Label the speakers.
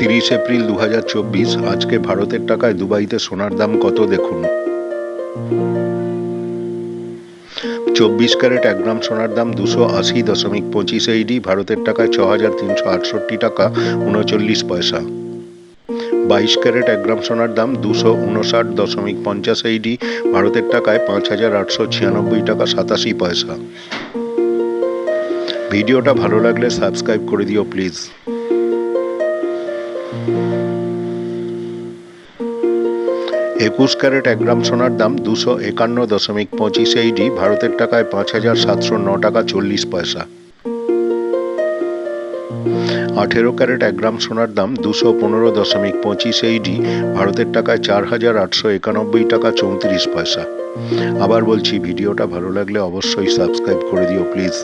Speaker 1: তিরিশ এপ্রিল দু হাজার চব্বিশ, আজকে ভারতের টাকায় দুবাইতে সোনার দাম কত দেখুন? চব্বিশ ক্যারেট এক গ্রাম সোনার দাম দুশো আশি দশমিক পঁচিশ এইডি ভারতের টাকায় ছ হাজার তিনশো আটষট্টি টাকা উনচল্লিশ পয়সা। বাইশ ক্যারেট এক গ্রাম সোনার দাম দুশো উনষাট দশমিক পঞ্চাশ এইডি ভারতের টাকায় পাঁচ হাজার আটশো ছিয়ানব্বই টাকা সাতাশি পয়সা। ভিডিওটা ভালো লাগলে সাবস্ক্রাইব করে দিও প্লিজ। একুশ ক্যারেট এক গ্রাম সোনার দাম দুশো একান্ন দশমিক পঁচিশ এইডি ভারতের টাকায় পাঁচ হাজার সাতশো ন টাকা চল্লিশ পয়সা। আঠেরো ক্যারেট এক গ্রাম সোনার দাম দুশো পনেরো দশমিক পঁচিশ এইডি ভারতের টাকায় চার হাজার আটশো একানব্বই টাকা চৌত্রিশ পয়সা। আবার বলছি, ভিডিওটা ভালো লাগলে অবশ্যই সাবস্ক্রাইব করে দিও, প্লিজ।